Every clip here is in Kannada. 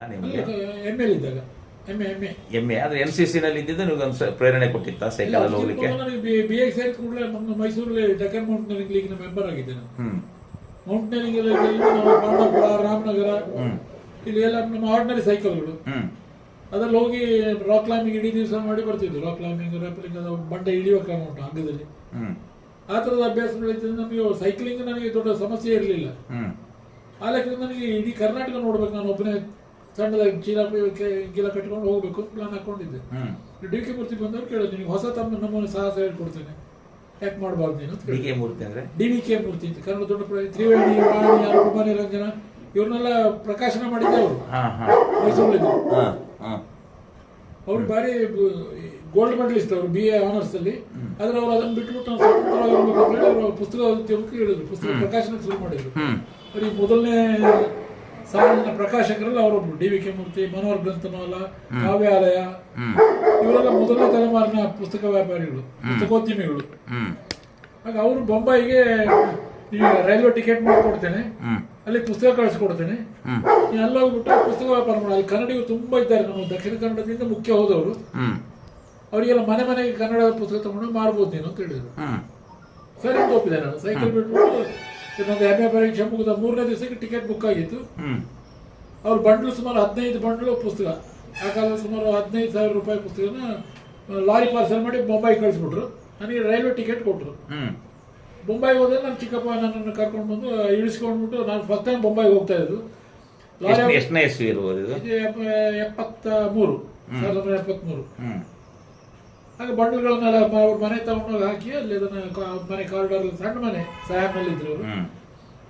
ಎಂ ಎಲ್ ಇದ್ದಾಗ ಎಮ್ಮೆ ಆದ್ರೆ ಎನ್ ಸಿ ಸಿ ನಲ್ಲಿ ಇದ್ದಿದ್ದು ನಿಮ್ಗೆ ಒಂದು ಪ್ರೇರಣೆ ಕೊಟ್ಟಿತ್ತ ಸೈಕಲ್ ಹೋಗ್ಲಿಕ್ಕೆ? ಬಿ ಎ ಸೇರಿದ ಕೂಡಲೇ ನಮ್ಮ ಮೈಸೂರಲ್ಲಿ ಡೆಕ್ಕನ್ ಮೌಂಟೇನಿಂಗ್ ಲೀಗ್ನ ಮೆಂಬರ್ ಆಗಿದ್ದೆ ನಾನು ಹ್ಮ್. ಮೌಂಟೇನಿಂಗ್ ನಾವು ಪಾಂಡವಪುರ ರಾಮನಗರ ಇಲ್ಲಿ ಎಲ್ಲ ನಮ್ಮ ಆರ್ಡಿನರಿ ಸೈಕಲ್ಗಳು ಅದ್ರಲ್ಲಿ ಹೋಗಿ ರಾಕ್ ಕ್ಲೈಂಬಿಂಗ್ ಇಡೀ ದಿವಸ ಮಾಡಿ ಬರ್ತಿದ್ವಿ. ರಾಕ್ ಕ್ಲೈಂಬಿಂಗ್ ರ್ಯಾಪ್ಲಿಂಗ್ ಬಂಡೆ ಇಳಿಯುವ ಕ್ರಮ ಉಂಟು ಅಂಗದಲ್ಲಿ. ಆ ಥರದ ಅಭ್ಯಾಸಗಳಿದ್ದು ನಮಗೆ ಸೈಕ್ಲಿಂಗ್ ನನಗೆ ದೊಡ್ಡ ಸಮಸ್ಯೆ ಇರಲಿಲ್ಲ. ಆ ಲೆಕ್ಕದಲ್ಲಿ ನನಗೆ ಇಡೀ ಕರ್ನಾಟಕ ನೋಡ್ಬೇಕು ನಾನು ಒಬ್ಬನೇ ಸಣ್ಣದಾಗಿ ಚೀಲ ಚೀಲ ಕಟ್ಕೊಂಡು ಹೋಗ್ಬೇಕು ಅಂತ ಪ್ಲಾನ್ ಹಾಕೊಂಡಿದ್ದೆ ಡಿ ಕೆ ಮೂರ್ತಿ ಬಂದವರು ಕೇಳೋದು ನಿನಗೆ ಹೊಸ ತಮ್ಮ ನಮ್ಮನ್ನು ಸಾಹಸ ಹೇಳ್ಕೊಡ್ತೇನೆ. ಯಾಕೆ ಮಾಡಬಾರ್ದು ನೀನು ಡಿ ಕೆ ಮೂರ್ತಿ ಅಂದ್ರೆ? ಡಿ ವಿ ಕೆ ಮೂರ್ತಿ ಅಂತ ಕನ್ನಡ ದೊಡ್ಡ ತ್ರಿವೇಣಿ ವಾಣಿ ಅನುಪಮ ನಿರಂಜನ ಇವ್ರನ್ನೆಲ್ಲ ಪ್ರಕಾಶನ ಮಾಡಿದ್ದೆ ಅವರು. ಹಾ ಹಾ. ಮೈಸೂರಲ್ಲಿ ಹಾ ಹಾ. ಅವ್ರು ಬಾರಿ ಗೋಲ್ಡ್ ಮೆಡಲಿಸ್ಟ್ ಅವರು ಬಿ ಎ ಆನರ್ಸ್ ಅಲ್ಲಿ. ಆದ್ರೆ ಅವ್ರು ಅದನ್ನ ಬಿಟ್ಬಿಟ್ಟು ನಾವು ಸ್ವತಂತ್ರವಾಗಿರ್ಬೇಕು ಅಂತ ಹೇಳಿ ಅವರು ಪುಸ್ತಕ ಹೇಳಿದ್ರು ಪುಸ್ತಕ ಪ್ರಕಾಶನ ಶುರು ಮಾಡಿದ್ರು. ಅವ್ರಿಗೆ ಮೊದಲನೇ ಸಾಲಿನ ಪ್ರಕಾಶಕರಲ್ಲಿ ಅವರೊಬ್ರು. D V K Murthy Manohar Granthamala Kavyalaya. ಇವರೆಲ್ಲ ಮೊದಲನೇ ತಲೆಮಾರಿನ ಪುಸ್ತಕ ವ್ಯಾಪಾರಿಗಳು ಪುಸ್ತಕೋದ್ಯಮಿಗಳು. ಹ್ಮ್. ಆಗ ಅವರು ಬೊಂಬಾಯಿಗೆ ಈಗ ರೈಲ್ವೆ ಟಿಕೆಟ್ ಮಾಡಿಕೊಡ್ತೇನೆ. ಅಲ್ಲಿ ಪುಸ್ತಕ ಕಳಿಸ್ಕೊಡ್ತೇನೆ. ಎಲ್ಲ ನೀನು ಅಲ್ಲಿ ಹೋಗ್ಬಿಟ್ಟು ಪುಸ್ತಕ ವ್ಯಾಪಾರ ಮಾಡಿ ಅಲ್ಲಿ ಕನ್ನಡಿಗರು ತುಂಬಾ ಇದ್ದಾರೆ ನಮ್ಮ ದಕ್ಷಿಣ ಕನ್ನಡದಿಂದ ಮುಖ್ಯ ಹೋದವರು. ಅವರಿಗೆಲ್ಲ ಮನೆ ಮನೆಗೆ ಕನ್ನಡ ಪುಸ್ತಕ ತಗೊಂಡು ಮಾರ್ಬೋದು ನೀನು ಅಂತ ಹೇಳಿದ್ರು. ಸರಿ ಒಪ್ಪಿದೆ ನಾನು. ಸೈಕಲ್ ಬಿಟ್ಬಿಟ್ಟು ಇನ್ನೊಂದು ಎಂ ಎ ಪರೀಕ್ಷೆ ಮುಗಿದ ಮೂರನೇ ದಿವಸಕ್ಕೆ ಟಿಕೆಟ್ ಬುಕ್ ಆಗಿತ್ತು. ಅವ್ರು ಬಂಡ್ಲು ಸುಮಾರು ಹದಿನೈದು ಬಂಡ್ಲು ಪುಸ್ತಕ. ಆ ಕಾಲ ಸುಮಾರು ಹದಿನೈದು ಸಾವಿರ ರೂಪಾಯಿ ಪುಸ್ತಕನ ಲಾರಿ ಪಾರ್ಸಲ್ ಮಾಡಿ ಮುಂಬೈ ಕಳಿಸ್ಬಿಟ್ರು. ನನಗೆ ರೈಲ್ವೆ ಟಿಕೆಟ್ ಕೊಟ್ಟರು ಮುಂಬೈಗೆ ಬೊಂಬೈಗೆ ಹೋದ್ರೆ ನನ್ನ ಚಿಕ್ಕಪ್ಪ ನನ್ನನ್ನು ಕರ್ಕೊಂಡು ಬಂದು ಇಳಿಸ್ಕೊಂಡ್ಬಿಟ್ಟು ನಾನು ಫಸ್ಟ್ ಟೈಮ್ ಮುಂಬೈಗೆ ಹೋಗ್ತಾ ಇದ್ದು. ಲಾರಿ ಎಪ್ಪತ್ತ ಮೂರು. ಸಾವಿರದ ಒಂಬೈನೂರ ಹಾಗೆ ಬಂಡಲ್ಗಳನ್ನೆಲ್ಲ ಅವ್ರ ಮನೆ ತಗೊಂಡೋಗಿ ಹಾಕಿ ಅಲ್ಲಿ ಅದನ್ನ ಕಾ- ಮನೆ ಕಾರಿಡಾರ್ ಸಣ್ಣ ಮನೆ ಸಾಯಾಮ್ನಲ್ಲಿ ಇದ್ರು ಅವರು. ಹ್ಮ್.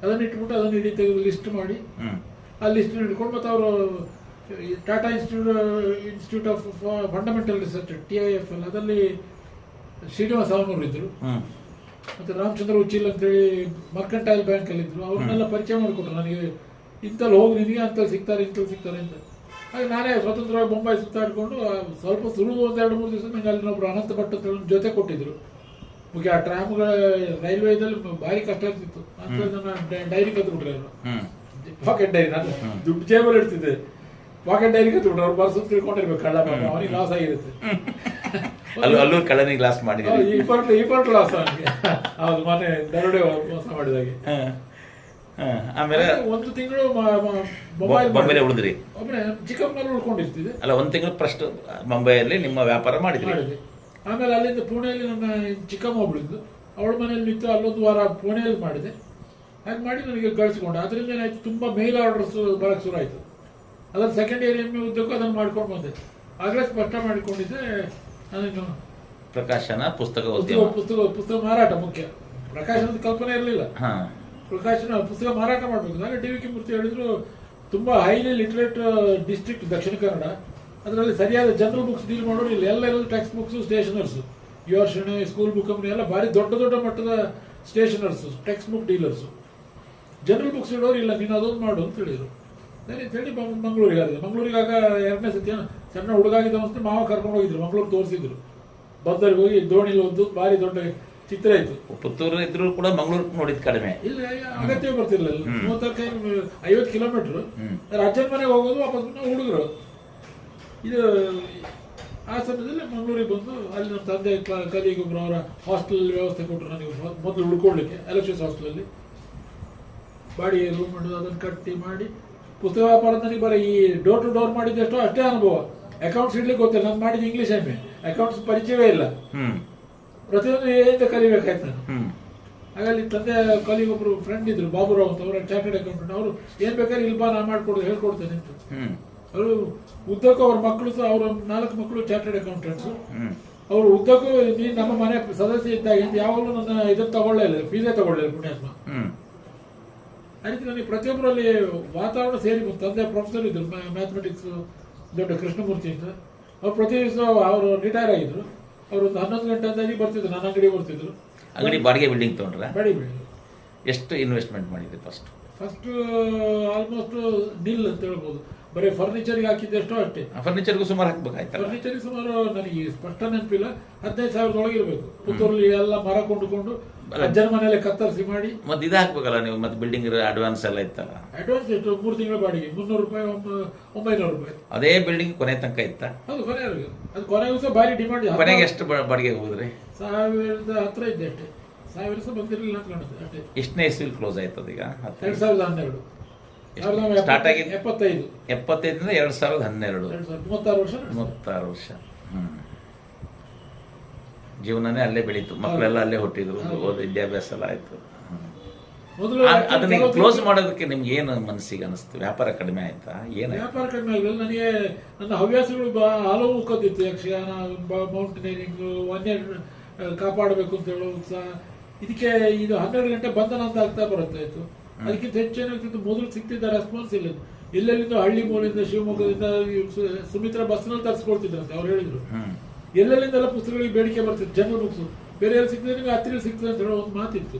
ಅದನ್ನ ಇಟ್ಬಿಟ್ಟು ಅದನ್ನ ಇಡೀ ತೆಗೆದು ಲಿಸ್ಟ್ ಮಾಡಿ. ಹ್ಮ್. ಆ ಲಿಸ್ಟ್ ಇಟ್ಕೊಂಡು ಮತ್ತೆ ಅವರು Tata institute institute of fundamental research T I F R ಅದರಲ್ಲಿ ಶ್ರೀನಿವಾಸ ಅವನವರು ಇದ್ರು. ಹ್ಮ್. ಮತ್ತೆ ರಾಮಚಂದ್ರ ಉಚ್ಚಿಲ್ ಅಂತೇಳಿ ಮರ್ಕಂಟೈಲ್ ಬ್ಯಾಂಕ್ ಅಲ್ಲಿ ಇದ್ರು. ಅವ್ರನ್ನೆಲ್ಲ ಪರಿಚಯ ಮಾಡಿಕೊಟ್ರು. ನನಗೆ ಇಂತಲ್ಲಿ ಹೋಗಿ ನಿನಗೆ ಅಂತಲ್ಲಿ ಸಿಗ್ತಾರೆ ಇಂತಲ್ಲಿ ಸಿಗ್ತಾರೆ ಅಂತ. ಹಾಗೆ ನಾನೇ ಸ್ವತಂತ್ರವಾಗಿ ಮುಂಬೈ ಸುತ್ತಾಡ್ಕೊಂಡು ಸ್ವಲ್ಪ ಸುಲಭ ಒಂದು ಎರಡು ಮೂರು ದಿವಸ ನನಗೆ ಅಲ್ಲಿ ಒಬ್ಬರು ಅನಂತ ಭಟ್ ಅಂತ ಜೊತೆ ಕೊಟ್ಟಿದ್ರು. ಮುಖ್ಯ ಆ ಟ್ರಾಮ್ಗಳ ರೈಲ್ವೇದಲ್ಲಿ ಭಾರಿ ಕಷ್ಟ ಇರ್ತಿತ್ತು ಅಂತ ನನ್ನ ಡೈರಿ ಕತ್ಬಿಟ್ರೆ ಅವರು ಪಾಕೆಟ್ ಡೈರಿ ನಾನು ದುಡ್ಡು ಜೇಬಲ್ಲಿ ಇಡ್ತಿದ್ದೆ. ಪಾಕೆಟ್ ಡೈರಿ ಕತ್ಬಿಟ್ರೆ ಅವ್ರು ಬರ್ಸು ತಿಳ್ಕೊಂಡಿರ್ಬೇಕು ಕಳ್ಳ ಅವ್ರಿಗೆ ಅವನಿಗೆ ಲಾಸ್ ಆಗಿರುತ್ತೆ. ಅಲ್ಲೂ ಅಲ್ಲೂ ಕಳನಿಗೆ ಲಾಸ್ಟ್ ಮಾಡಿದಿರಿ ಈ ಈ ಪಾರ್ಟ್ ಲಾಸ್ ಅವನಿಗೆ. ಹೌದು ಮೊನ್ನೆ ದರೋಡೆ ಮೋಸ ಮಾಡಿದಾಗೆ. ಆಮೇಲೆ ಒಂದು ತಿಂಗಳು ಮೊಬೈಲ್ ಬೊಂಬೆಲೆ ಉಳಿದ್ರಿ. ಒಬ್ಬನೇ ಚಿಕ್ಕಪ್ಪನಲ್ಲಿ ಉಳ್ಕೊಂಡಿರ್ತಿದ್ದೆ ಅಲ್ಲ ಒಂದ್ ತಿಂಗಳು ಫಸ್ಟ್ ಮುಂಬೈಯಲ್ಲಿ ನಿಮ್ಮ ವ್ಯಾಪಾರ ಮಾಡಿದ್ರಿ. ಆಮೇಲೆ ಅಲ್ಲಿಂದ ಪುಣೆಯಲ್ಲಿ ನನ್ನ ಚಿಕ್ಕಮ್ಮ ಒಬ್ಳಿದ್ದು ಅವಳ ಮನೇಲಿ ನಿಂತು ಅಲ್ಲೊಂದು ವಾರ ಪುಣೆಯಲ್ಲಿ ಮಾಡಿದೆ. ಹಾಗೆ ಮಾಡಿ ನನಗೆ ಕಳಿಸ್ಕೊಂಡು. ಅದರಿಂದ ಏನಾಯ್ತು ತುಂಬ ಮೇಲ್ ಆರ್ಡರ್ಸ್ ಬರೋಕ್ಕೆ ಶುರು ಆಯಿತು ಅದ್ರ ಸೆಕೆಂಡ್ ಇಯರ್ ಎಂ ಉದ್ದಕ್ಕೂ ಅದನ್ನು ಮಾಡ್ಕೊಂಡು ಬಂದೆ. ಆಗಲೇ ಸ್ಪಷ್ಟ ಮಾಡಿಕೊಂಡಿದ್ದೆ ನಾನು ಪ್ರಕಾಶನ ಪುಸ್ತಕ ಪುಸ್ತಕ ಪುಸ್ತಕ ಪುಸ್ತಕ ಮಾರಾಟ ಮುಖ್ಯ. ಪ್ರಕಾಶನದ ಕಲ್ಪನೆ ಇರಲಿಲ್ಲ. ಹಾ. ಪ್ರಕಾಶನ ಪುಸ್ತಕ ಮಾರಾಟ ಮಾಡಬೇಕು. ನಾನು ಡಿ ವಿ ಕೆ ಮೂರ್ತಿ ಹೇಳಿದ್ರು, ತುಂಬ highly literate district Dakshina Kannada. ಅದರಲ್ಲಿ ಸರಿಯಾದ ಜನರಲ್ ಬುಕ್ಸ್ ಡೀಲ್ ಮಾಡೋರು ಇಲ್ಲಿ. ಎಲ್ಲ ಎಲ್ಲ ಟೆಕ್ಸ್ಟ್ ಬುಕ್ಸ್ ಸ್ಟೇಷನರ್ಸ್ ಯೋರ್ಷಣೆ ಸ್ಕೂಲ್ ಬುಕ್ ಕಂಪ್ನಿ ಎಲ್ಲ ಭಾರಿ ದೊಡ್ಡ ದೊಡ್ಡ ಮಟ್ಟದ stationers text book dealers general books ಇಡೋರು ಇಲ್ಲ, ನೀನು ಅದೊಂದು ಮಾಡು ಅಂತ ಹೇಳಿದರು. ಅಂತ ಹೇಳಿ ಮಂಗಳೂರಿಗೆ ಆಗಿದೆ. ಮಂಗಳೂರಿಗೆ ಆಗ ಎರಡನೇ ಸತಿ ಸಣ್ಣ ಹುಡುಗಾಗಿದ್ದ ಅನ್ಸುತ್ತೆ ಮಾವ ಕರ್ಕೊಂಡು ಹೋಗಿದ್ರು. ಮಂಗಳೂರು ತೋರಿಸಿದ್ರು. ಬಂದರಿಗೆ ಹೋಗಿ ದೋಣಿಲಿ ಒಂದು ಭಾರಿ ದೊಡ್ಡ ಚಿತ್ರ ಇತ್ತು ಪುತ್ತೂರು ಇದ್ರು ಕೂಡ ಮಂಗಳೂರು ನೋಡಿದ್ ಕಡಿಮೆ. ಇಲ್ಲ ಅಗತ್ಯ ಬರ್ತಿರ್ಲಿಲ್ಲ. ಮೂವತ್ತೈದು ಐವತ್ತು ಕಿಲೋಮೀಟರ್. ರಾಜ್ಯ ಅಜ್ಜನ ಮನೆಗೆ ಹೋಗೋದು ವಾಪಸ್ ಬಂದು ಹುಡುಗರು. ಇದು ಆ ಸಮಯದಲ್ಲಿ ಮಂಗಳೂರಿಗೆ ಬಂದು ಅಲ್ಲಿ ನಮ್ಮ ತಂದೆ ಕಲಿಗೊಬ್ಬರು ಅವರ ಹಾಸ್ಟೆಲ್ ವ್ಯವಸ್ಥೆ ಕೊಟ್ಟರು. ನನಗೆ ಮೊದಲು ಉಳ್ಕೊಳ್ಳಿಕ್ಕೆ ಎಲೆಕ್ಷನ್ಸ್ ಹಾಸ್ಟೆಲಲ್ಲಿ ಬಾಡಿಗೆ ರೂಮ್ ಮಾಡೋದು ಅದನ್ನು ಕಟ್ಟಿ ಮಾಡಿ. ಪುಸ್ತಕ ವ್ಯಾಪಾರ ನನಗೆ ಬರೀ ಈ ಡೋರ್ ಟು ಡೋರ್ ಮಾಡಿದ್ದೆಷ್ಟೋ ಅಷ್ಟೇ ಅನುಭವ. ಅಕೌಂಟ್ಸ್ ಇಡ್ಲಿಕ್ಕೆ ಗೊತ್ತಿಲ್ಲ ನಾನು ಮಾಡಿದ ಇಂಗ್ಲೀಷ್ ಎಂ ಎ ಅಕೌಂಟ್ಸ್ ಪರಿಚಯವೇ ಇಲ್ಲ. ಪ್ರತಿಯೊಂದು ಏನಂತ ಕಲಿಬೇಕಾಯ್ತು ನಾನು ಹಾಗಾಗಿ ತಂದೆ ಕಲಿಗೆ ಒಬ್ರು ಫ್ರೆಂಡ್ ಇದ್ರು ಬಾಬುರಾವ್ ಅಂತ ಅವರ ಚಾರ್ಟೆಡ್ ಅಕೌಂಟೆಂಟ್ ಅವರು ಏನ್ ಬೇಕಾದ್ರೆ ಇಲ್ಲಿ ಬಾ ನಾನು ಮಾಡ್ಕೊಡು ಹೇಳ್ಕೊಡ್ತೇನೆ ಅಂತ. ಅವರು ಉದ್ದಕ್ಕೂ ಅವ್ರ ಮಕ್ಕಳು ಸಹ ಅವ್ರ ನಾಲ್ಕು ಮಕ್ಕಳು ಚಾರ್ಟೆಡ್ ಅಕೌಂಟೆಂಟ್ಸ್ ಅವರು ಉದ್ದಕ್ಕೂ ನೀನು ನಮ್ಮ ಮನೆ ಸದಸ್ಯ ಇದ್ದಾಗ ಅಂತ ಯಾವಾಗಲೂ ನನ್ನ ಇದನ್ನು ತಗೊಳ್ಳೇ ಇಲ್ಲ ಫೀಸೇ ತಗೊಳ್ಳೇ ಇಲ್ಲ ಪುಣ್ಯಾತ್ಮ. ಆ ಅದಕ್ಕೆ ನನಗೆ ಪ್ರತಿಯೊಬ್ಬರಲ್ಲಿ ವಾತಾವರಣ ಸೇರಿ ಬಂತು. ತಂದೆ ಪ್ರೊಫೆಸರ್ ಇದ್ರು ಮ್ಯಾಥಮೆಟಿಕ್ಸ್ ದೊಡ್ಡ ಕೃಷ್ಣಮೂರ್ತಿ ಅಂತ. ಅವ್ರು ಪ್ರತಿ ದಿವಸ ಅವರು ರಿಟೈರ್ ಆಗಿದ್ರು. ಅವರು ಒಂದು ಹನ್ನೊಂದು ಗಂಟೆ ಅಂದಾಗಿ ಬರ್ತಿದ್ರು ನನ್ನ ಅಂಗಡಿ ಬರ್ತಿದ್ರು. ಅಂಗಡಿ ಬಾಡಿಗೆ ಬಿಲ್ಡಿಂಗ್ ತಗೊಂಡ್ರೆ? ಬಾಡಿ ಬಿಲ್ಡಿಂಗ್ ಎಷ್ಟು ಇನ್ವೆಸ್ಟ್ಮೆಂಟ್ ಮಾಡಿದ್ರಿ ಫಸ್ಟ್ ಫಸ್ಟ್ ಆಲ್ಮೋಸ್ಟ್ ನಿಲ್ ಅಂತ ಹೇಳ್ಬೋದು. ಬರೀ ಫರ್ನಿಚರ್ಗೆ ಹಾಕಿದ್ದೆಷ್ಟೋ ಅಷ್ಟೇ. ಫರ್ನಿಚರ್ಗೂ ಸುಮಾರು ಹಾಕ್ಬೇಕಾಯ್ತಲ್ಲ. ಫರ್ನಿಚರ್ಗೆ ಸುಮಾರು ನನಗೆ ಸ್ಪಷ್ಟ ನೆನಪಿಲ್ಲ. ಹದಿನೈದು ಸಾವಿರದೊಳಗೆ ಇರಬೇಕು. ಪುತ್ತೂರಲ್ಲಿ ಎಲ್ಲ ಮರ ಕೊಂಡುಕೊಂಡು ಅಜ್ಜನ ಮನೆಯಲ್ಲೇ ಕತ್ತರಿಸಿ ಮಾಡಿ. ಮತ್ತೆ ಇದು ಹಾಕ್ಬೇಕಲ್ಲ ನೀವು ಮತ್ತೆ ಬಿಲ್ಡಿಂಗ್ ಅಡ್ವಾನ್ಸ್ ಎಲ್ಲ ಇತ್ತಲ್ಲ? ಅಡ್ವಾನ್ಸ್ ಎಷ್ಟು ಮೂರು ತಿಂಗಳ ಬಾಡಿಗೆ. ಮುನ್ನೂರು ರೂಪಾಯಿ ಒಂಬ- ಒಂಬೈನೂರು ರೂಪಾಯಿ ಅದೇ ಬಿಲ್ಡಿಂಗ್ ಕೊನೆ ತನಕ ಇತ್ತ? ಅದು ಕೊನೆ ಅದು. ಕೊನೆಗೂ ಸಹ ಭಾರಿ ಡಿಮಾಂಡ್ ಕೊನೆಗೆ ಎಷ್ಟು ಬಾಡಿಗೆ ಹೋದ್ರಿ ಸಾವಿರದ ಹತ್ರ ಇದ್ದೆ ಅಷ್ಟೇ. ಸಾವಿರ ಸಹ ಬಂದಿರಲಿಲ್ಲ ಅಂತ ಕಾಣುತ್ತೆ ಅಷ್ಟೇ. ಎಷ್ಟನೇ ಇಸ್ವಿಲ್ ಕ್ಲೋಸ್ ಆಯ್ತದ ಈಗ ಎರಡ್ ಸಾವಿರದ ಹನ್ನೆರಡು. ಎಪ್ಪತ್ತೈ- ಆಗಿದ್ದು? ಎಪ್ಪತ್ತೈದು. ಎಪ್ಪತ್ತೈದರಿಂದ ಎರಡ್ ಸಾವಿರದ ಹನ್ನೆರಡು. ಮೂವತ್ತಾರು ವರ್ಷ. ಮೂವತ್ತಾರು ವರ್ಷ. ಹ್ಮ್. ಜೀವನನೇ ಅಲ್ಲೇ ಬೆಳೀತು. ಮಕ್ಕಳೆಲ್ಲ ಅಲ್ಲೇ ಹುಟ್ಟಿದ್ರು. ಓದ್ ವಿದ್ಯಾಭ್ಯಾಸ ಎಲ್ಲ ಆಯ್ತು. ಅದನ್ನ ಕ್ಲೋಸ್ ಮಾಡೋದಕ್ಕೆ ನಿಮ್ಗೆ ಏನು ಮನಸ್ಸಿಗೆ ಅನಿಸ್ತು? ವ್ಯಾಪಾರ ಕಡಿಮೆ ಆಯ್ತಾ? ಏನ್ ವ್ಯಾಪಾರ ಕಡಿಮೆ ಆಗಿಲ್ಲ. ನನಗೆ ನನ್ನ ಹವ್ಯಾಸಗಳು ಬಾ ಹಲವು ಕದ್ದಿತ್ತು ಯಕ್ಷಗಾನ ಮೌಂಟೇನಿಯರಿಂಗ್ ವನ್ಯ ಕಾಪಾಡಬೇಕು ಅಂತ ಹೇಳೋ ಉತ್ಸಾಹ. ಇದಕ್ಕೆ ಇದು ಹನ್ನೆರಡು ಗಂಟೆ ಬಂಧನ ಅಂತ ಆಗ್ತಾ ಬರುತ್ತೆ ಇತ್ತು? ಅದಕ್ಕಿಂತ ಹೆಚ್ಚೇನಾಗ್ತಿತ್ತು ಮೊದಲು ಸಿಗ್ತಿದ್ದ ರೆಸ್ಪಾನ್ಸ್ ಇಲ್ಲ. ಎಲ್ಲೆಲ್ಲಿಂದ ಹಳ್ಳಿ ಮೂಲಿಂದ ಶಿವಮೊಗ್ಗದಿಂದ ಸುಮಿತ್ರಾ ಬಸ್ ಸುಮಿತ್ರಾ ಬಸ್ನಲ್ಲಿ ತರಿಸ್ಕೊಳ್ತಿದ್ರಂತೆ ಅವ್ರು ಹೇಳಿದ್ರು. ಎಲ್ಲೆಲ್ಲಿಂದೆಲ್ಲ ಪುಸ್ತಕಗಳಿಗೆ ಬೇಡಿಕೆ ಬರ್ತಿತ್ತು ಜನರಲ್ ಬುಕ್ಸ್ ಬೇರೆ ಎಲ್ಲಿ ಸಿಗ್ತದೆ ನಿಮಗೆ ಹತ್ತಿರ ಸಿಗ್ತದೆ ಅಂತ ಹೇಳೋ ಒಂದು ಮಾತಿತ್ತು.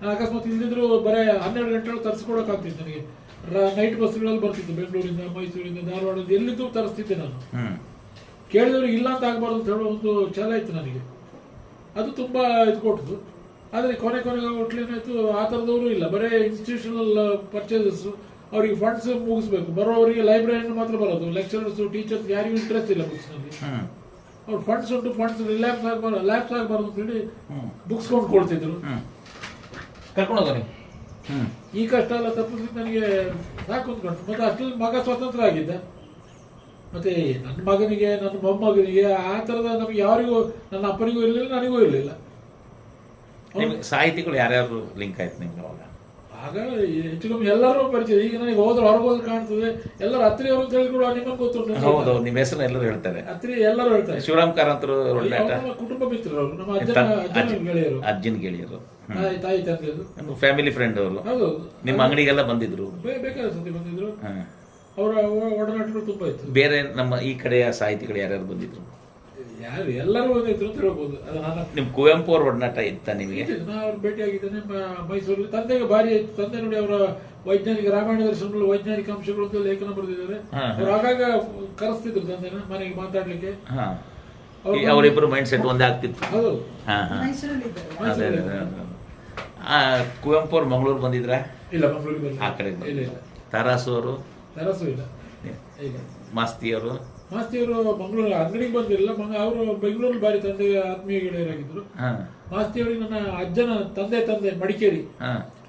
ನಾನು ಅಕಸ್ಮಾತ್ ಇಲ್ಲಿದ್ರು ಬರೀ ಹನ್ನೆರಡು ಗಂಟೆ ತರಿಸ್ಕೊಡೋಕ್ಕಾಗ್ತಿತ್ತು ನನಗೆ. ನೈಟ್ ಬಸ್ಗಳಲ್ಲಿ ಬರ್ತಿತ್ತು ಬೆಂಗಳೂರಿಂದ ಮೈಸೂರಿಂದ ಧಾರವಾಡದಿಂದ ಎಲ್ಲಿದ್ದು ತರಿಸ್ತಿದ್ದೆ ನಾನು. ಕೇಳಿದವ್ರು ಕೇಳಿದವ್ರಿಗೆ ಇಲ್ಲ ಅಂತ ಆಗಬಾರ್ದು ಅಂತ ಹೇಳೋ ಒಂದು ಛಲ ಇತ್ತು ನನಗೆ. ಅದು ತುಂಬ ಇದು ಕೊಟ್ಟಿತು ಆದರೆ ಕೊನೆ ಕೊನೆಗೆ ಏನಾಯ್ತು ಆ ಥರದವರು ಇಲ್ಲ. ಬರೀ ಇನ್ಸ್ಟಿಟ್ಯೂಷನಲ್ ಪರ್ಚೇಸಸ್ ಅವರಿಗೆ ಫಂಡ್ಸ್ ಮುಗಿಸ್ಬೇಕು. ಬರೋವರಿಗೆ ಲೈಬ್ರರಿಯನ್ನು ಮಾತ್ರ ಬರೋದು. ಲೆಕ್ಚರರ್ಸ್ ಟೀಚರ್ಸ್ ಯಾರಿಗೂ ಇಂಟ್ರೆಸ್ಟ್ ಇಲ್ಲ ಬುಕ್ಸ್ನಲ್ಲಿ ಅವ್ರು ಫಂಡ್ಸ್ ಉಂಟು ಫಂಡ್ಸ್ ರಿಲ್ಯಾಪ್ಸ್ ಬರೋ ಲ್ಯಾಪ್ಸ್ ಆಗಬಾರ್ದು ಬರೋದು ಹೇಳಿ ಬುಕ್ಸ್ ಕೊಂಡ್ಕೊಳ್ತಿದ್ರು ಹ್ಮ್. ಕರ್ಕೊಂಡು ಹೋಗಿ ಹ್ಮ್. ಈ ಕಷ್ಟ ಎಲ್ಲ ತಪ್ಪಿಸ್ಲಿಕ್ಕೆ ನನಗೆ ಸಾಕು ಅಂದ್ಕೊಂಡು ಮತ್ತೆ ಅಷ್ಟರಲ್ಲಿ ಮಗ ಸ್ವತಂತ್ರ ಆಗಿದ್ದ. ಮತ್ತೆ ನನ್ನ ಮಗನಿಗೆ ನನ್ನ ಮೊಮ್ಮಗನಿಗೆ ಆ ಥರದ ನಮಗೆ ಯಾರಿಗೂ ನನ್ನ ಅಪ್ಪನಿಗೂ ಇರಲಿಲ್ಲ ನನಗೂ ಇರಲಿಲ್ಲ. ನಿಮ್ಗೆ ಸಾಹಿತಿಗಳು ಯಾರ್ಯಾರು ಲಿಂಕ್ ಆಯ್ತು ನಿಮ್ಗೆ ಅವಾಗ? ಆಗ ಹೆಚ್ಚು ಕಮ್ಮಿ ಎಲ್ಲರೂ ಪರಿಚಯ. ಈಗ ನನಗೆ ಹೋದ್ರೆ ಹೊರಗೋದ್ರೆ ಕಾಣ್ತದೆ. ಎಲ್ಲರೂ ಹತ್ತಿರ ಅವರು ಹೇಳಿದ್ರು ನಿಮಗೆ ಗೊತ್ತುಂಟು ಹೌದು ನಿಮ್ಮ ಹೆಸರು ಎಲ್ಲರೂ ಹೇಳ್ತಾರೆ. ಹತ್ತಿರ ಎಲ್ಲರೂ ಹೇಳ್ತಾರೆ. ಶಿವರಾಮ್ ಕಾರಂತರು ಕುಟುಂಬ ಮಿತ್ರರು ಅವರು. ನಮ್ಮ ಅಜ್ಜನ ಗೆಳೆಯರು. ಅಜ್ಜಿನ ಗೆಳೆಯರು. ತಾಯಿ ಫ್ಯಾಮಿಲಿ ಫ್ರೆಂಡ್ ಅವರು. ಹೌದು ನಿಮ್ಮ ಅಂಗಡಿಗೆಲ್ಲ ಬಂದಿದ್ರು? ಬೇಕಾದ ಸತಿ ಬಂದಿದ್ರು. ಅವರ ಒಡನಾಟಗಳು ತುಂಬಾ ಇತ್ತು. ಬೇರೆ ನಮ್ಮ ಈ ಕಡೆಯ ಸಾಹಿತಿಗಳು ಯಾರ್ಯಾರು ಬಂದಿದ್ರು? ಯಾರು ಎಲ್ಲರೂ ಬಂದಿದ್ರು ಅಂತ ಹೇಳ್ಬೋದು. ಅದು ನಾನು ನಿಮ್ ಕುವೆಂಪು ಅವ್ರ ಒಡನಾಟ ಇತ್ತ ನಿಮಗೆ? ನಾನು ಅವ್ರು ಭೇಟಿಯಾಗಿದ್ದೇನೆ ಮೈಸೂರಲ್ಲಿ ತಂದೆಗೆ ಭಾರಿ ಆಯ್ತು ತಂದೆ ನೋಡಿ ಅವರ ವೈಜ್ಞಾನಿಕ ರಾಮಾಯಣ ದರ್ಶನಗಳು ವೈಜ್ಞಾನಿಕ ಅಂಶಗಳು ಅಂತ ಲೇಖನ ಬರೆದಿದ್ದಾರೆ. ಅವ್ರು ಆಗಾಗ ಕರೆಸ್ತಿದ್ರು ತಂದೆನ ಮನೆಗೆ ಮಾತಾಡ್ಲಿಕ್ಕೆ. ಅವರಿಬ್ಬರು ಮೈಂಡ್ ಸೆಟ್ ಒಂದೇ ಆಗ್ತಿತ್ತು. ಹೌದು. ಕುವೆಂಪು ಅವ್ರು ಮಂಗಳೂರು ಬಂದಿದ್ರ? ಇಲ್ಲ ಮಂಗಳೂರಿಗೆ ಆ ಕಡೆ ತರಾಸು ಇಲ್ಲ ಇಲ್ಲ. ತಾರಾಸು ಅವರು? ತರಸು ಇಲ್ಲ. ಇಲ್ಲ. ಮಾಸ್ತಿಯವರು ಮಾಸ್ತಿಯವರು ಮಂಗಳೂರು ಅಂಗಡಿಗೆ ಬಂದಿರಲಿಲ್ಲ. ಮಂಗ ಅವರು ಬೆಂಗಳೂರಲ್ಲಿ ಬಾರಿ ತಂದೆ ಆತ್ಮೀಯ ಗೆಳೆಯರಾಗಿದ್ರು. ಹಾ. ಮಾಸ್ತಿಯವರಿಗೆ ನನ್ನ ಅಜ್ಜನ ತಂದೆ ತಂದೆ ಮಡಿಕೇರಿ.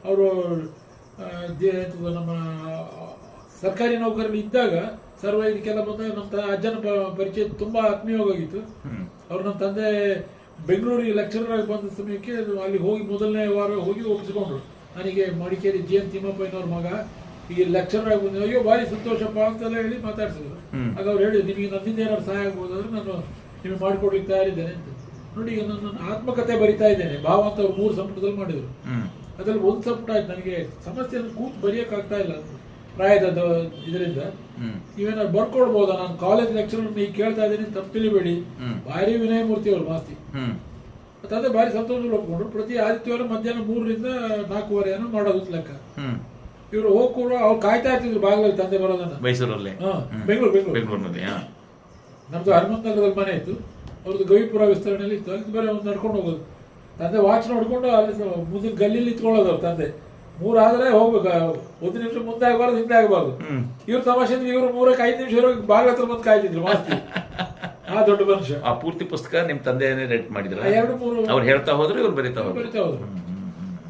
ಅವರು ನಮ್ಮ ಸರ್ಕಾರಿ ನೌಕರಲ್ಲಿ ಇದ್ದಾಗ ಸರ್ವ ಇದಕ್ಕೆಲ್ಲ ಬಂದಾಗ ನಮ್ಮ ತ- ಅಜ್ಜನ ಪರಿಚಯ ತುಂಬಾ ಆತ್ಮೀಯವಾಗಿತ್ತು ಅವ್ರು ನಮ್ಮ ತಂದೆ ಬೆಂಗಳೂರಿಗೆ ಲೆಕ್ಚರರ್ ಆಗಿ ಬಂದ ಸಮಯಕ್ಕೆ ಅಲ್ಲಿ ಹೋಗಿ ಮೊದಲನೇ ವಾರ ಹೋಗಿ ಒಪ್ಪಿಸ್ಕೊಂಡ್ರು. ನನಗೆ ಮಡಿಕೇರಿ ಜಿ ಎನ್ ತಿಮ್ಮಪ್ಪ ಮಗ ಈ ಲೆಕ್ಚರರ್ ಆಗಿ ಬಂದ ಅಯ್ಯೋ ಭಾರಿ ಸಂತೋಷಪ್ಪ ಅಂತೆಲ್ಲ ಹೇಳಿ ಮಾತಾಡ್ಸಿದ್ರು. ಆಗ ಅವ್ರು ಹೇಳಿದ್ರು ನಿಮಗೆ ನನ್ನಿಂದ ಏನಾದ್ರು ಸಹಾಯ ಆಗ್ಬೋದಾದ್ರೆ ನಾನು ನಿಮಗೆ ಮಾಡಿಕೊಡ್ಲಿಕ್ಕೆ ತಯಾರಿದ್ದೇನೆ ಅಂತ. ನೋಡಿ ಈಗ ನಾನು ನನ್ನ ಆತ್ಮಕಥೆ ಬರಿತಾ ಇದ್ದೇನೆ. ಭಾವ ಅಂತ ಅವ್ರು ಮೂರು ಸಂಪುಟದಲ್ಲಿ ಮಾಡಿದ್ರು. ಅದ್ರಲ್ಲಿ ಒಂದು ಸಂಪುಟ ಆಯ್ತು. ನನಗೆ ಸಮಸ್ಯೆಯನ್ನು ಕೂತು ಆಗ್ತಾ ಇಲ್ಲ. ಪ್ರಾಯದ ಇದರಿಂದ. ನೀವೇನಾದ್ರು ಬರ್ಕೊಡ್ಬೋದಾ? ನಾನು ಕಾಲೇಜ್ ಲೆಕ್ಚರ್ ಈಗ ಕೇಳ್ತಾ ಇದ್ದೀನಿ ತಪ್ಪು ತಿಳಿಬೇಡಿ. ಭಾರಿ ವಿನಯ ಮೂರ್ತಿ ಅವರು ಮಾಸ್ತಿ ಅದೇ ಭಾರಿ ಸಂತೋಷ ಒಪ್ಕೊಂಡ್ರು. ಪ್ರತಿ ಆದಿತ್ಯವಾರ ಮಧ್ಯಾಹ್ನ ಮೂರರಿಂದ ನಾಲ್ಕೂವರೆ ಏನೋ ಮಾಡೋದು ಲೆಕ್ಕ. ಇವರು ಹೋಗಿ ಕೂಡ ಅವ್ರು ಕಾಯ್ತಾ ಇರ್ತಿದ್ರು ಬಾಗಿಲಲ್ಲಿ ತಂದೆ ಬರೋದನ್ನ. ಮೈಸೂರಲ್ಲಿ? ಹಾ. ಬೆಂಗಳೂರು, ಬೆಂಗಳೂರು. ಬೆಂಗಳೂರಿನಲ್ಲಿ ಹಾ ನಮ್ದು ಹನುಮಂತ ನಗರದಲ್ಲಿ ಮನೆ ಇತ್ತು. ಅವ್ರದ್ದು ಗವಿಪುರ ವಿಸ್ತರಣೆಯಲ್ಲಿ ಇತ್ತು. ಅಲ್ಲಿ ಬೇರೆ ಒಂದು ನಡ್ಕೊಂಡು ಹೋಗೋದು. ತಂದೆ ವಾಚ್ ನೋಡ್ಕೊಂಡು ಅಲ್ಲಿ ಮುಂದಿನ ಗಲ್ಲಿಲಿ ಇತ್ಕೊಳ್ಳೋದು ಅವ್ರ ತಂದೆ. ಮೂರಾದ್ರೆ ಹೋಗ್ಬೇಕು ಒಂದು ನಿಮಿಷ ಮುಂದೆ ಆಗಬಾರ್ದು ಹಿಂದೆ ಆಗಬಾರ್ದು. ಇವ್ರು ತಮಾಷೆ ಇವ್ರು ಮೂರಕ್ಕೆ ಐದು ನಿಮಿಷ ಇರೋ ಬಾಗಿಲ ಹತ್ರ ಬಂದು ಕಾಯ್ತಿದ್ರು ಮಾಸ್ತಿ. ಆ ದೊಡ್ಡ ಮನುಷ್ಯ. ಆ ಪೂರ್ತಿ ಪುಸ್ತಕ ನಿಮ್ ತಂದೆನೇ ರೆಡ್ ಮಾಡಿದ್ರ? ಎರಡು ಮೂರು. ಅವ್ರು ಹೇಳ್ತಾ ಹೋದ್ರೆ ಇವ್ರು ಬರೀತಾ ಹೋದ್ರು? ಬರಿತಾ ಹೋದ್ರು.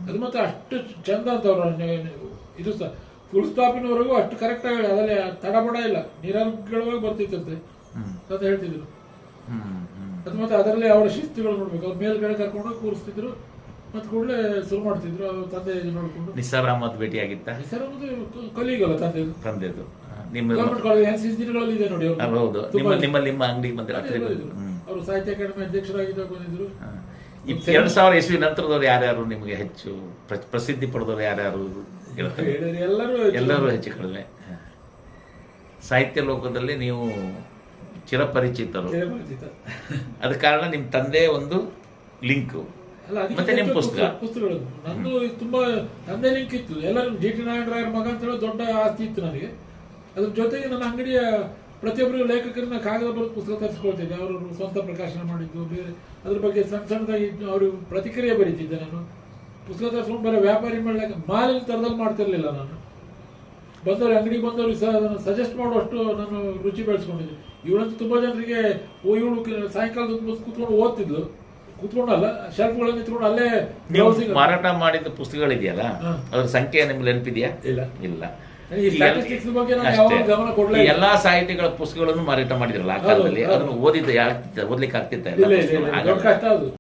ಅದು ಮತ್ತೆ ಅಷ್ಟು ಚಂದ ಅಂತ ಅವ್ರ ಇದು ಸಹ ಫುಲ್ ಸ್ಟಾಪಿನವರೆಗೂ ಅಷ್ಟು ಕರೆಕ್ಟ್ ಆಗಿ ಅದರಲ್ಲಿ ತಡಬಡ ಇಲ್ಲ. ನಿರರ್ಗಳವಾಗಿ ಬರ್ತಿತ್ತಂತೆ. ಅಂತ ಹೇಳ್ತಿದ್ರು. ಅದು ಮತ್ತೆ ಅದರಲ್ಲಿ ಅವರ ಶಿಸ್ತುಗಳು ನೋಡ್ಬೇಕು. ಅವ್ರ ಮೇಲ್ಗಡೆ ಕರ್ಕೊಂಡು ಕೂರಿಸ್ತಿದ್ರು. ಮತ್ತೆ ಕೂಡಲೇ ಶುರು ಮಾಡ್ತಿದ್ರು. ಅವ್ರ ತಂದೆ ನೋಡ್ಕೊಂಡು. ನಿಸಾರ್ ಅಹಮದ್ ಭೇಟಿ ಆಗಿತ್ತ ಕಲಿಗಲ್ಲ ಕಲೀಗಲ್ಲ ತಂದೆ ತಂದೆದು. ನಿಮ್ಮ ಗೌರ್ಮೆಂಟ್ ಕಾಲೇಜ್ ಎನ್ ಸಿ ದಿನಗಳಲ್ಲಿ ಇದೆ ನೋಡಿ ಹೌದು. ನಿಮ್ಮ ನಿಮ್ಮ ನಿಮ್ಮ ಅಂಗಡಿಗೆ ಬಂದ್ರೆ ಅವರು ಸಾಹಿತ್ಯ ಅಕಾಡೆಮಿ ಅಧ್ಯಕ್ಷರಾಗಿದ್ದಾಗ ಬಂದಿದ್ರು. ಎರಡ್ ಸಾವಿರ ಇಸ್ವಿ ನಂತರದವ್ರು ಯಾರ್ಯಾರು ನಿಮಗೆ ಹೆಚ್ಚು ಪ್ರ- ಪ್ರಸಿದ್ಧಿ ಪಡೆದವರು ಯಾರ್ಯಾರು? ಹೇಳಿದ್ರೆ ಎಲ್ಲರೂ ಎಲ್ಲರೂ ಹೆಚ್ಚು ಕಡಿಮೆ. ಸಾಹಿತ್ಯ ಲೋಕದಲ್ಲಿ ನೀವು ಚಿರಪರಿಚಿತರು. ಚಿರಪರಿಚಿತ. ಅದ ಕಾರಣ ನಿಮ್ಮ ತಂದೆ ಒಂದು ಲಿಂಕ್. ಮತ್ತೆ ನಿಮ್ಮ ಪುಸ್ತಕ ಪುಸ್ತಕಗಳು. ನಂದು ತುಂಬಾ ತಂದೆ ಲಿಂಕ್ ಇತ್ತು. ಎಲ್ಲರೂ ಜಿ ಟಿ ನಾರಾಯಣ ರಾಯರ ಮಗ ಅಂತ ಹೇಳಿ ದೊಡ್ಡ ಆಸ್ತಿ ಇತ್ತು ನನಗೆ. ಅದ್ರ ಜೊತೆಗೆ ನನ್ನ ಅಂಗಡಿಯ ಪ್ರತಿಯೊಬ್ಬರಿಗೂ ಲೇಖಕರನ್ನ ಕಾಗದ ಬರೆದು ಪುಸ್ತಕ ತರಿಸ್ಕೊಳ್ತಿದ್ದೆ. ಅವರು ಸ್ವಂತ ಪ್ರಕಾಶನ ಮಾಡಿದ್ದು ಬೇರೆ ಅದ್ರ ಬಗ್ಗೆ ಸಣ್ಣ ಸಣ್ಣದಾಗಿ ಅವರು ಪ್ರತಿಕ್ರಿಯೆ ಬರೀತಿದ್ದೆ ನಾನು. ಪುಸ್ತಕ ತರಿಸ್ಕೊಂಡು ಬರೋ ವ್ಯಾಪಾರಿ ಮಾಡಲಿಕ್ಕೆ ಮಾಲಿನ ಥರದಲ್ಲಿ ಮಾಡ್ತಿರ್ಲಿಲ್ಲ ನಾನು. ಬಂದವರು ಅಂಗಡಿ ಬಂದವರು ಸಹ ಅದನ್ನು ಸಜೆಸ್ಟ್ ಮಾಡುವಷ್ಟು ನಾನು ರುಚಿ ಬೆಳೆಸ್ಕೊಂಡಿದ್ದೆ ಇವಳಂತೂ ತುಂಬ ಜನರಿಗೆ ಓ ಇವಳು ಸಾಯಂಕಾಲದ ಕೂತ್ಕೊಂಡು ಓದ್ತಿದ್ಲು. ಕೂತ್ಕೊಂಡಲ್ಲ ಶೆಲ್ಫ್ಗಳಲ್ಲಿ ನಿಂತ್ಕೊಂಡು ಅಲ್ಲೇ ನೀವು ಮಾರಾಟ ಮಾಡಿದ ಪುಸ್ತಕಗಳಿದೆಯಲ್ಲ. ಅದ್ರ ಸಂಖ್ಯೆ ನಿಮ್ಗೆ ನೆನಪಿದೆಯಾ? ಇಲ್ಲ. ಇಲ್ಲ. ಎಲ್ಲಾ ಸಾಹಿತಿಗಳ ಪುಸ್ತಕಗಳನ್ನು ಮಾರಾಟ ಮಾಡಿದ್ರಲ್ಲ ಆ ಕಾಲದಲ್ಲಿ. ಅದನ್ನು ಓದಿದ್ದ ಯಾಕೆ ಓದ್ಲಿಕ್ಕೆ ಆಗ್ತಿತ್ತ